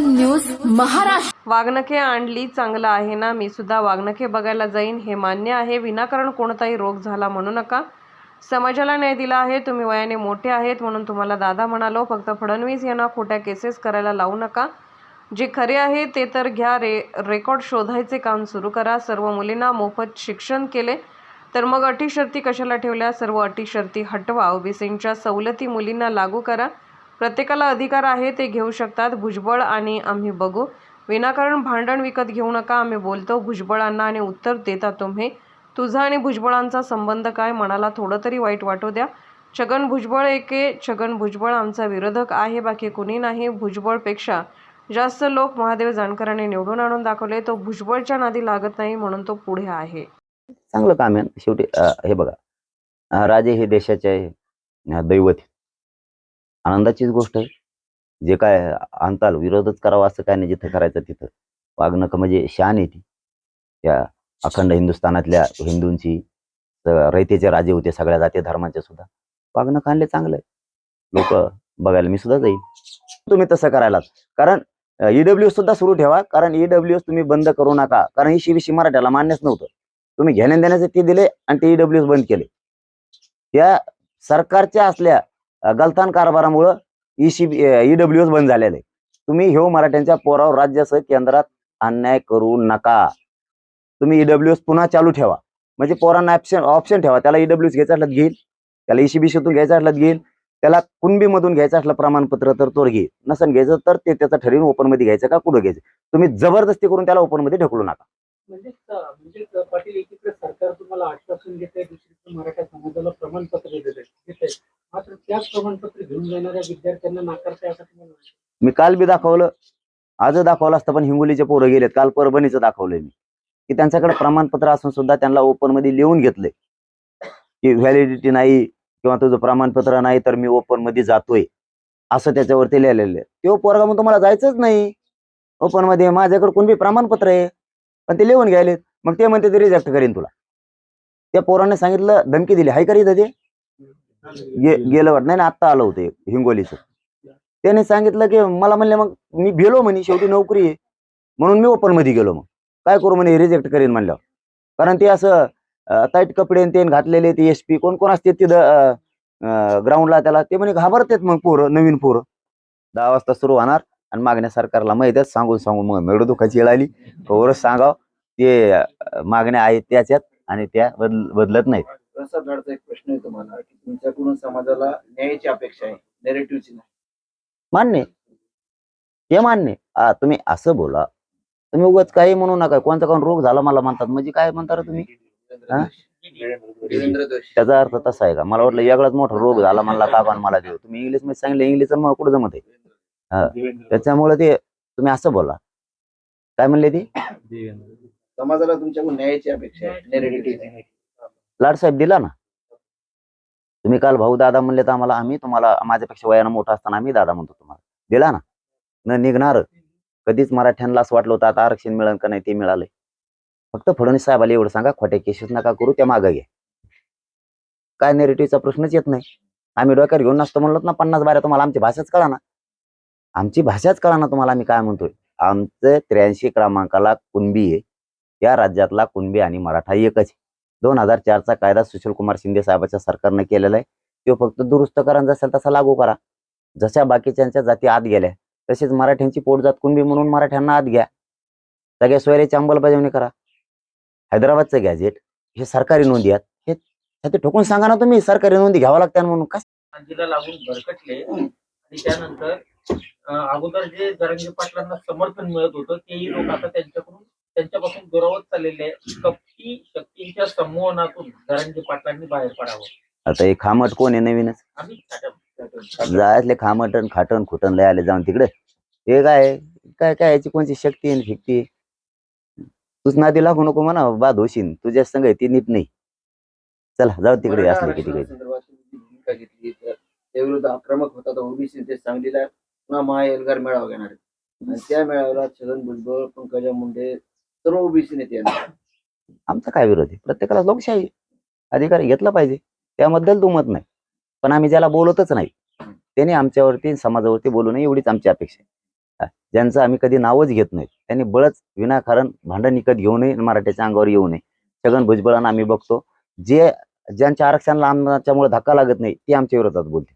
News Maharashtra. वागणके आणली चांगलं आहे ना मी सुद्धा वागणके बघायला जाईन हे मान्य आहे. विनाकारण कोणताही रोग झाला म्हणू नका. समाजाला न्याय दिला आहे तुम्ही वयाने मोठे आहेत म्हणून तुम्हाला दादा म्हणालो फक्त फडणवीस यांना खोट्या केसेस करायला लावू नका. जे खरे आहे ते तर घ्या रे रेकॉर्ड शोधायचे काम सुरू करा. सर्व मुलींना मोफत शिक्षण केले तर मग अटी शर्ती कशाला ठेवल्या? सर्व अटी शर्ती हटवा. ओबीसींच्या सवलती मुलींना लागू करा. प्रत्येकाला अधिकार आहे ते घेऊ शकतात. भुजबळ आणि आम्ही बघू. विनाकारण भांडण विकत घेऊ नका. आम्ही बोलतो भुजबळांना आणि उत्तर देता तुम्ही. तुझा आणि भुजबळांचा संबंध काय मनाला थोडं तरी वाईट वाटू द्या. छगन भुजबळ एके छगन भुजबळ आमचा विरोधक आहे बाकी कुणी नाही. भुजबळपेक्षा जास्त लोक महादेव जानकरांनी निवडून आणून दाखवले. तो भुजबळच्या नादी लागत नाही म्हणून तो पुढे आहे. चांगलं काम आहे. शेवटी हे बघा. राजे हे देशाचे दैवत आनंदाचीच गोष्ट आहे. जे काय आणताल विरोधच करावा असं काय नाही जिथं करायचं तिथं. वागणं म्हणजे शान येते त्या अखंड हिंदुस्थानातल्या हिंदूंची रयतेचे राजे होते सगळ्या जाती धर्माचे सुद्धा. वागणं खाणले चांगलं आहे लोक बघायला मी सुद्धा जाईल तुम्ही तसं करायला कारण ईडब्ल्यू सुद्धा सुरू ठेवा. कारण ईडब्ल्यू तुम्ही बंद करू नका. कारण ही शिवीशी मराठ्याला मान्यच नव्हतं. तुम्ही घेण्या देण्याचे ते दिले आणि ते ईडब्ल्यू बंद केले. त्या सरकारच्या असल्या गलथान कारभारामुळं ईसी ईडब्ल्यू बंद झालेले तुम्ही ह्यो मराठ्यांच्या पोरावर राज्यासह केंद्रात अन्याय करू नका. तुम्ही ईडब्ल्यू पुन्हा चालू ठेवा. म्हणजे पोरांना ऑप्शन ऑप्शन ठेवा. त्याला ईडब्ल्यू घ्यायचं असलं घेईल. त्याला ईसीबीसीतून घ्यायचं असलं घेईल. त्याला कुणबीमधून घ्यायचं असलं प्रमाणपत्र तर तो घेईल. नसन घ्यायचं तर ते त्याचं ठरवून ओपनमध्ये घ्यायचं का कुठं घ्यायचं. तुम्ही जबरदस्ती करून त्याला ओपनमध्ये ढकलू नका. म्हणजे म्हणजे पाटील एकीकडे सरकार तुम्हाला आश्वासन देत आहे दुसरीकडे मराठा समाजाला प्रमाणपत्र देत आहे देत आहे मात्र त्याच प्रमाणपत्र घेऊन जाणाऱ्या विद्यार्थ्यांना नाकारताय असं तुम्हाला वाटतं? मी काल बी दाखवलं. आज दाखवलं असतं पण हिंगोलीचे पोरं गेलेत. काल परभणीचं दाखवलंय मी. की त्यांच्याकडे प्रमाणपत्र असून सुद्धा त्यांना ओपनमध्ये लिहून घेतले की व्हॅलिडिटी नाही किंवा तुझं प्रमाणपत्र नाही तर मी ओपनमध्ये जातोय. असं त्याच्यावरती लिहिलेलं आहे तो पोरगा मग तुम्हाला जायचंच नाही. ओपनमध्ये माझ्याकडे कोणबी प्रमाणपत्र आहे. पण ते लिहून घ्यायलेत. मग ते म्हणते ते रिजेक्ट करीन तुला. त्या पोराने सांगितलं धमकी दिली. हाय करी ते गे- गेलं वाटत. नाही ना आत्ता आलं होतं हिंगोलीचं. त्याने सांगितलं की मला म्हणले मग मी गेलो म्हणे. शेवटी नोकरी आहे. म्हणून मी ओपनमध्ये गेलो मग. काय करू म्हणे रिजेक्ट करेन म्हणल्यावर. कारण ते असं टाईट कपडे ते घातलेले ते एस पी कोण कोण असते तिथं ग्राउंडला त्याला ते म्हणे घाबरतात मग पोरं नवीन पोरं. दहा वाजता सुरू होणार आणि मागण्या सरकारला माहीत आहे सांगून सांगून मग नड दुखाची येळ आली. वरच सांगाव ते मागण्या आहेत त्याच्यात आणि त्या बदल बदलत नाहीत. एक प्रश्न आहे तुम्हाला की तुमच्याकडून समाजाला न्यायाची अपेक्षा आहे नेरेटिव्हची नाही. मान्य हे मान्य तुम्ही असं बोला तुम्ही उगाच काही म्हणू नका. कोणता कोण रोग झाला मला म्हणतात. म्हणजे काय म्हणता रे तुम्ही? हा? त्याचा अर्थ तसा आहे का? मला वाटलं वेगळाच मोठा रोग झाला म्हणला का पण मला देऊ तुम्ही इंग्लिशमध्ये सांगितलं इंग्लिश मला कुठं जमत आहे. त्याच्यामुळे ते तुम्ही असं बोला. काय म्हणले ती? समाजाला तुमच्याकडून न्यायाची अपेक्षा आहे. नेरेटिव्ह लाडसाहेब दिला ना? तुम्ही काल भाऊ दादा म्हणले तर आम्हाला आम्ही तुम्हाला माझ्यापेक्षा वयानं मोठा असताना आम्ही दादा म्हणतो तुम्हाला. दिला ना? न निघणार. कधीच मराठ्यांना असं वाटलं होतं आता आरक्षण मिळेल का नाही ते मिळालंय. फक्त फडणवीस साहेबाला एवढं सांगा खोट्या केसेस नका करू त्या मागं घ्या. काय नेरेटिव्हचा प्रश्नच येत नाही. आम्ही डोक्यावर घेऊन नसतो म्हणलो ना पन्नास बाऱ्या तुम्हाला आमची भाषाच कळा ना आमची भाषाच कळा ना तुम्हाला आम्ही काय म्हणतोय. आमचं त्र्याऐंशी क्रमांकाला कुणबी आहे. या राज्यातला कुणबी आणि मराठा एकच आहे. दोन हजार चारचा कायदा सुशील कुमार शिंदे साहेबाच्या सरकारने केलेला आहे. तो फक्त दुरुस्त करा जसेल तसा लागू करा. जशा बाकीच्यांच्या जाती आत गेल्या. तसेच मराठ्यांची पोटजात कुणबी म्हणून मराठ्यांना आत घ्या. सगळ्या सोयऱ्याची अंमलबजावणी करा. हैदराबादचं गॅजेट हे सरकारी नोंदी आहेत. हे ते ठोकून सांगा ना तुम्ही सरकारी नोंदी घ्यावं लागतात म्हणून. का गांधीला लागून भरकटले. आणि त्यानंतर अगोदर जे जरांगे पाटलांना समर्थन मिळत होतं तेही लोक आता त्यांच्याकडून त्यांच्यापासून दुरावत चाललेले आहे कपटी शक्तींच्या संमोहनातून जरांगे पाटलांनी बाहेर पडावं. आता हे खामट कोण आहे नवीनच? आम्ही जायतले खामटन खाटन खुटन लय आले जाऊन तिकडे. हे काय काय काय याची कोणची शक्ती आहे फिक्ती? तूच नादी लागू नको म्हणा बाद होशील तुझ्या संग ती नीट नाही. चला जाऊ तिकडे असले तर त्याविरुद्ध आक्रमक होता तर ओबीसी ते सांगलीला पुन्हा महाएल्गार मेळावा घेणार आणि त्या मेळाव्याला छगन भुजबळ पंकजा मुंडे सर्व ओबीसी नेते आमचा काय विरोध आहे? प्रत्येकाला लोकशाही. अधिकार घेतला पाहिजे. त्याबद्दल दुमत नाही. पण आम्ही ज्याला बोलतच नाही त्याने आमच्यावरती समाजावरती बोलू नये एवढीच आमची अपेक्षा आहे. ज्यांचं आम्ही कधी नावच घेत नाही त्यांनी बळच विनाकारण भांडण निकत घेऊ नये मराठ्याच्या अंगावर येऊ नये. छगन भुजबळांना आम्ही बघतो जे ज्यांच्या आरक्षणाला आमच्यामुळे धक्का लागत नाही ते आमच्या विरोधात बोलते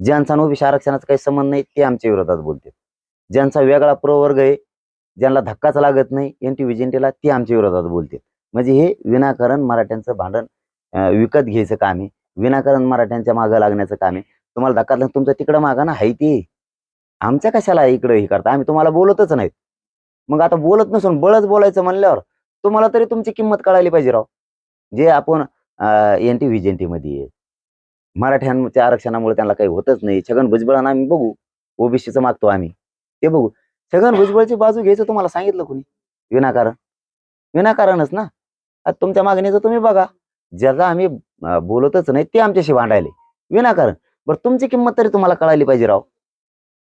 ज्यांचा नोबिश आरक्षणाचा काही संबंध नाही ते आमच्या विरोधात बोलते ज्यांचा वेगळा प्रवर्ग आहे ज्यांना धक्काच लागत नाही एन टी विजेंटीला ते आमच्या विरोधात बोलते म्हणजे हे विनाकारण मराठ्यांचं भांडण विकत घ्यायचं काम आहे. विनाकारण मराठ्यांच्या मागं लागण्याचं काम आहे. तुम्हाला धक्का लागला तुमचं तिकडं मागा ना हाय ते. आमच्या कशाला इकडं हे करता? आम्ही तुम्हाला बोलतच नाहीत. मग आता बोलत नसून बळच बोलायचं म्हणल्यावर तुम्हाला तरी तुमची किंमत कळायला पाहिजे राव. जे आपण एन टी व्हिजेंटी मध्ये आहे. मराठ्यांच्या आरक्षणामुळे त्यांना काही होतच नाही. छगन भुजबळांना आम्ही बघू. ओबीसीचं मागतो आम्ही. ते बघू. छगन भुजबळची बाजू घ्यायचं तुम्हाला सांगितलं कोणी? विनाकारण. विनाकारणच ना. आता तुमच्या मागणीचं तुम्ही बघा. ज्याचा आम्ही बोलतच नाही ते आमच्याशी भांडायले. विनाकारण. बरं तुमची किंमत तरी तुम्हाला कळायली पाहिजे राव.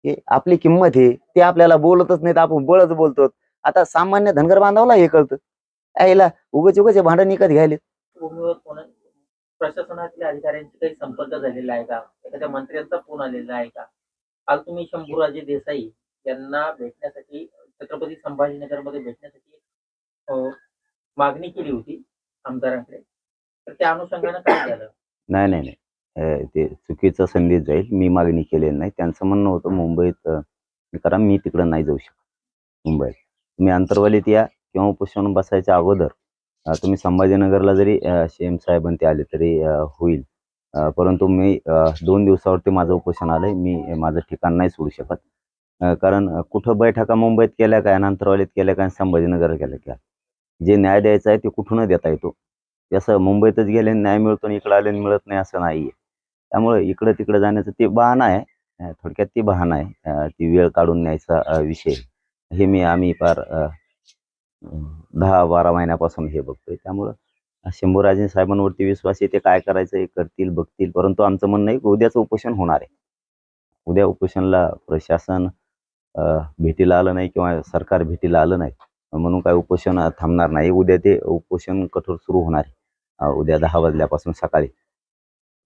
हे आपली किंमत हे ते आपल्याला बोलतच नाहीत आपण बळच बोलतो आता सामान्य धनगर बांधवला हे कळतं. यायला उगच उगच भांडण विकत घ्यायले प्रशासनातल्या अधिकाऱ्यांशी काही संपर्क झालेला आहे का? एखाद्या मंत्र्यांचा फोन आलेला आहे का? काल तुम्ही शंभूराजे देसाई यांना भेटण्यासाठी छत्रपती संभाजीनगरमध्ये भेटण्यासाठी मागणी केली होती आमदारांकडे. तर त्या काय झालं नाही नाही नाही. अं, ते चुकीचा संदेश जाईल. मी मागणी केलेली नाही. त्यांचं म्हणणं होतं मुंबईत अं, कारण मी तिकडं नाही जाऊ शकत मुंबईत. तुम्ही अंतर्वालीत या किंवा उपोषण बसायच्या अगोदर अं, तुम्ही संभाजीनगरला जरी शेम साहेबां ते आले तरी अं, होईल. अं, परंतु मी अं, दोन दिवसावरती माझं उपोषण आलंय. मी माझं ठिकाण नाही सोडू शकत. अं, कारण अं, कुठं बैठका मुंबईत केल्या काय आणि अंतरवालीत केल्या काय आणि संभाजीनगर केल्या काय? जे न्याय द्यायचा आहे ते कुठून देता येतो. असं मुंबईतच गेले न्याय मिळतो आणि इकडं आले मिळत नाही असं नाहीये. त्यामुळे इकडं तिकडं जाण्याचं ते बहाणा आहे. थोडक्यात ती बहाणा आहे. ती वेळ काढून न्यायचा विषय. हे मी आम्ही फार दहा बारा महिन्यापासून हे बघतोय. त्यामुळं शंभूराजे साहेबांवरती विश्वास आहे ते काय करायचं हे करतील बघतील. परंतु आमचं म्हणणं आहे की उद्याचं उपोषण होणार आहे. उद्या उपोषणला प्रशासन भेटीला आलं नाही किंवा सरकार भेटीला आलं नाही. म्हणून काय उपोषण थांबणार नाही. उद्या ते उपोषण कठोर सुरू होणार आहे. उद्या दहा वाजल्यापासून सकाळी.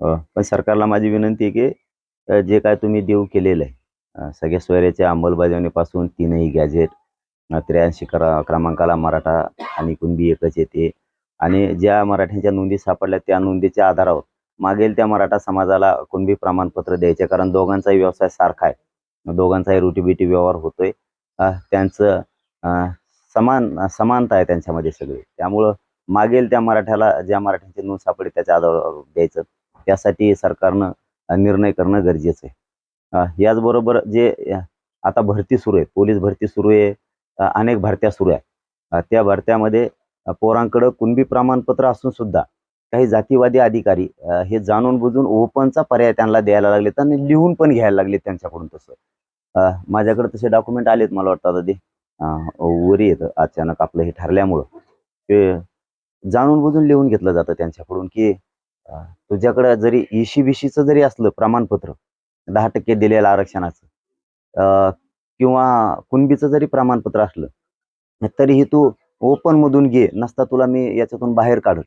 पण सरकारला माझी विनंती आहे की जे काय तुम्ही देऊ केलेलं आहे सगळ्या सोयऱ्याच्या अंमलबजावणीपासून तीनही गॅजेट त्र्याऐंशी क्र क्रमांकाला मराठा आणि कुणबी एकच येते. आणि ज्या मराठ्यांच्या नोंदी सापडल्या त्या नोंदीच्या आधारावर मागेल त्या मराठा समाजाला कुणबी प्रमाणपत्र द्यायचे कारण दोघांचाही व्यवसाय सारखा आहे. दोघांचाही रुटीबिटी व्यवहार होतोय. त्यांचं समान समानता आहे त्यांच्यामध्ये सगळी. त्यामुळं मागेल त्या मराठ्याला ज्या मराठ्यांची नोंद सापडेल त्याच्या आधारावर द्यायचं. त्यासाठी सरकारनं निर्णय करणं गरजेचं आहे. याचबरोबर जे आता भरती सुरू आहे पोलीस भरती सुरू आहे अनेक भरत्या सुरू आहे. त्या भरत्यामध्ये पोरांकडं कुणबी प्रमाणपत्र असून सुद्धा काही जातीवादी अधिकारी हे जाणून बुजून ओपनचा पर्याय त्यांना द्यायला लागले आणि लिहून पण घ्यायला लागले त्यांच्याकडून तसं. माझ्याकडे तसे डॉक्युमेंट आलेत मला वाटतं आता ते वरी येतं अचानक आपलं हे ठरल्यामुळं. ते जाणून बुजून लिहून घेतलं जातं त्यांच्याकडून की तुझ्याकडं जरी इशी बिशीचं जरी असलं प्रमाणपत्र दहा टक्के दिलेलं आरक्षणाचं किंवा कुणबीचं जरी प्रमाणपत्र असलं तरीही तू ओपन मधून घे नसता तुला मी याच्यातून बाहेर काढल